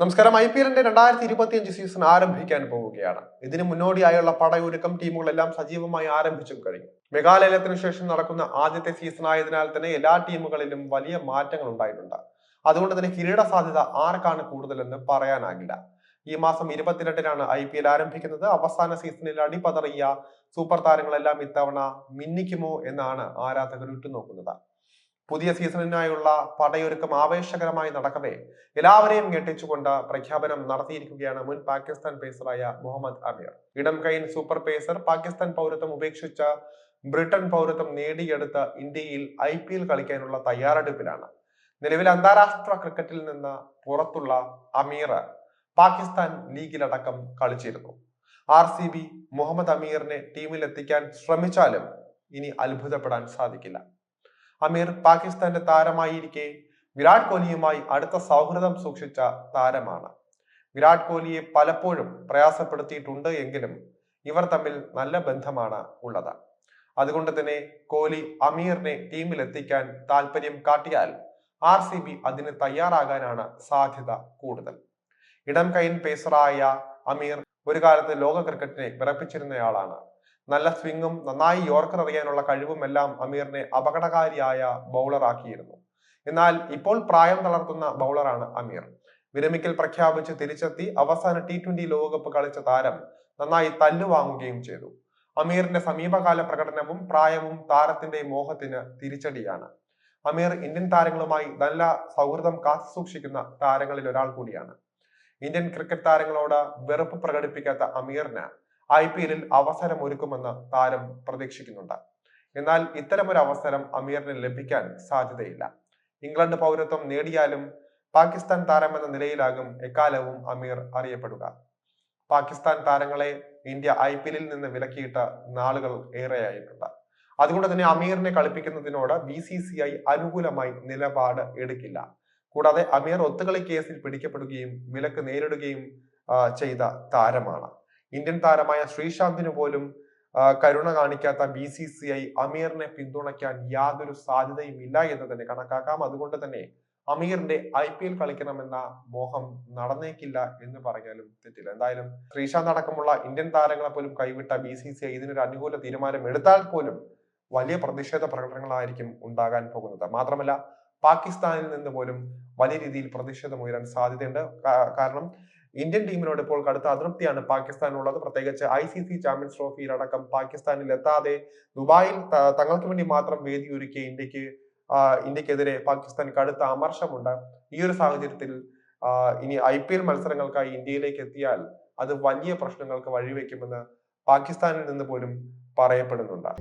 നമസ്കാരം. I P എല്ലിന്റെ രണ്ടായിരത്തി ഇരുപത്തിയഞ്ച് സീസൺ ആരംഭിക്കാൻ പോവുകയാണ്. ഇതിന് മുന്നോടിയായുള്ള പടയൊരുക്കം ടീമുകളെല്ലാം സജീവമായി ആരംഭിച്ചും കഴിഞ്ഞു. മെഗാലയലത്തിനു ശേഷം നടക്കുന്ന ആദ്യത്തെ സീസൺ ആയതിനാൽ തന്നെ എല്ലാ ടീമുകളിലും വലിയ മാറ്റങ്ങൾ ഉണ്ടായിട്ടുണ്ട്. അതുകൊണ്ട് തന്നെ കിരീട സാധ്യത ആർക്കാണ് കൂടുതലെന്ന് പറയാനാകില്ല. ഈ മാസം ഇരുപത്തിരണ്ടിനാണ് ഐ പി എൽ ആരംഭിക്കുന്നത്. അവസാന സീസണിൽ അടിപതറിയ സൂപ്പർ താരങ്ങളെല്ലാം ഇത്തവണ മിന്നിക്കുമോ എന്നാണ് ആരാധകർ ഉറ്റുനോക്കുന്നത്. പുതിയ സീസണിനായുള്ള പടയൊരുക്കം ആവേശകരമായി നടക്കവേ. എല്ലാവരെയും ഞെട്ടിച്ചുകൊണ്ട് പ്രഖ്യാപനം നടത്തിയിരിക്കുകയാണ് മുൻ പാകിസ്ഥാൻ പേസറായ മുഹമ്മദ് അമീർ. ഇടം കൈൻ സൂപ്പർ പേസർ പാകിസ്ഥാൻ പൗരത്വം ഉപേക്ഷിച്ച ബ്രിട്ടൻ പൗരത്വം നേടിയെടുത്ത ഇന്ത്യയിൽ ഐ പി എൽ കളിക്കാനുള്ള തയ്യാറെടുപ്പിലാണ്. നിലവിൽ അന്താരാഷ്ട്ര ക്രിക്കറ്റിൽ നിന്ന് പുറത്തുള്ള അമീർ പാകിസ്ഥാൻ ലീഗിലടക്കം കളിച്ചിരുന്നു. ആർ സി ബി മുഹമ്മദ് അമീറിനെ ടീമിലെത്തിക്കാൻ ശ്രമിച്ചാലും ഇനി അത്ഭുതപ്പെടാൻ സാധിക്കില്ല. അമീർ പാകിസ്ഥാന്റെ താരമായിരിക്കെ വിരാട് കോഹ്ലിയുമായി അടുത്ത സൗഹൃദം സൂക്ഷിച്ച താരമാണ്. വിരാട് കോഹ്ലിയെ പലപ്പോഴും പ്രയാസപ്പെടുത്തിയിട്ടുണ്ട് എങ്കിലും ഇവർ തമ്മിൽ നല്ല ബന്ധമാണ് ഉള്ളത്. അതുകൊണ്ട് തന്നെ കോഹ്ലി അമീറിനെ ടീമിൽ എത്തിക്കാൻ താല്പര്യം കാട്ടിയാൽ ആർ സി ബി അതിന് തയ്യാറാകാനാണ് സാധ്യത കൂടുതൽ. ഇടം കൈൻ പേസറായ അമീർ ഒരു കാലത്ത് ലോക ക്രിക്കറ്റിനെ വിറപ്പിച്ചിരുന്നയാളാണ്. നല്ല സ്വിങ്ങും നന്നായി യോർക്കർ അറിയാനുള്ള കഴിവും എല്ലാം അമീറിനെ അപകടകാരിയായ ബൗളറാക്കിയിരുന്നു. എന്നാൽ ഇപ്പോൾ പ്രായം തളർത്തുന്ന ബൗളറാണ് അമീർ. വിരമിക്കൽ പ്രഖ്യാപിച്ച് തിരിച്ചെത്തി അവസാന ടി ട്വന്റി ലോകകപ്പ് കളിച്ച താരം നന്നായി തല്ലുവാങ്ങുകയും ചെയ്തു. അമീറിന്റെ സമീപകാല പ്രകടനവും പ്രായവും താരത്തിന്റെ മോഹത്തിന് തിരിച്ചടിയാണ്. അമീർ ഇന്ത്യൻ താരങ്ങളുമായി നല്ല സൗഹൃദം കാത്തു സൂക്ഷിക്കുന്ന താരങ്ങളിൽ ഒരാൾ കൂടിയാണ്. ഇന്ത്യൻ ക്രിക്കറ്റ് താരങ്ങളോട് വെറുപ്പ് പ്രകടിപ്പിക്കാത്ത അമീറിന് ഐ പി എല്ലിൽ അവസരം ഒരുക്കുമെന്ന് താരം പ്രതീക്ഷിക്കുന്നുണ്ട്. എന്നാൽ ഇത്തരമൊരു അവസരം അമീറിന് ലഭിക്കാൻ സാധ്യതയില്ല. ഇംഗ്ലണ്ട് പൗരത്വം നേടിയാലും പാകിസ്ഥാൻ താരം എന്ന നിലയിലാകും എക്കാലവും അമീർ അറിയപ്പെടുക. പാകിസ്ഥാൻ താരങ്ങളെ ഇന്ത്യ ഐ പി എല്ലിൽ നിന്ന് വിലക്കിയിട്ട നാളുകൾ ഏറെയായിട്ടുണ്ട്. അതുകൊണ്ട് തന്നെ അമീറിനെ കളിപ്പിക്കുന്നതിനോട് ബി സി സി ഐ അനുകൂലമായി നിലപാട് എടുക്കില്ല. കൂടാതെ അമീർ ഒത്തുകളി കേസിൽ പിടിക്കപ്പെടുകയും വിലക്ക് നേരിടുകയും ചെയ്ത താരമാണ്. ഇന്ത്യൻ താരമായ ശ്രീശാന്തിന് പോലും കരുണ കാണിക്കാത്ത ബി സി സി ഐ അമീറിനെ പിന്തുണയ്ക്കാൻ യാതൊരു സാധ്യതയും ഇല്ല എന്ന് തന്നെ കണക്കാക്കാം. അതുകൊണ്ട് തന്നെ അമീറിന്റെ ഐ പി എൽ കളിക്കണമെന്ന മോഹം നടന്നേക്കില്ല എന്ന് പറഞ്ഞാലും തെറ്റില്ല. എന്തായാലും ശ്രീശാന്ത് അടക്കമുള്ള ഇന്ത്യൻ താരങ്ങളെ പോലും കൈവിട്ട ബി സി സി ഐ ഇതിനൊരു അനുകൂല തീരുമാനം എടുത്താൽ പോലും വലിയ പ്രതിഷേധ പ്രകടനങ്ങളായിരിക്കും ഉണ്ടാകാൻ പോകുന്നത്. മാത്രമല്ല പാകിസ്ഥാനിൽ നിന്ന് പോലും വലിയ രീതിയിൽ പ്രതിഷേധം ഉയരാൻ സാധ്യതയുണ്ട്. കാരണം ഇന്ത്യൻ ടീമിനോട് ഇപ്പോൾ കടുത്ത അതൃപ്തിയാണ് പാകിസ്ഥാനുള്ളത്. പ്രത്യേകിച്ച് ഐ സി സി ചാമ്പ്യൻസ് ട്രോഫിയിലടക്കം പാകിസ്ഥാനിൽ എത്താതെ ദുബായിൽ തങ്ങൾക്ക് വേണ്ടി മാത്രം വേദി ഒരുക്കിയ ഇന്ത്യയ്ക്ക് ഇന്ത്യക്കെതിരെ പാകിസ്ഥാൻ കടുത്ത അമർഷമുണ്ട്. ഈ ഒരു സാഹചര്യത്തിൽ ഇനി ഐ പി എൽ മത്സരങ്ങൾക്കായി ഇന്ത്യയിലേക്ക് എത്തിയാൽ അത് വലിയ പ്രശ്നങ്ങൾക്ക് വഴിവെക്കുമെന്ന് പാകിസ്ഥാനിൽ നിന്ന് പോലും പറയപ്പെടുന്നുണ്ട്.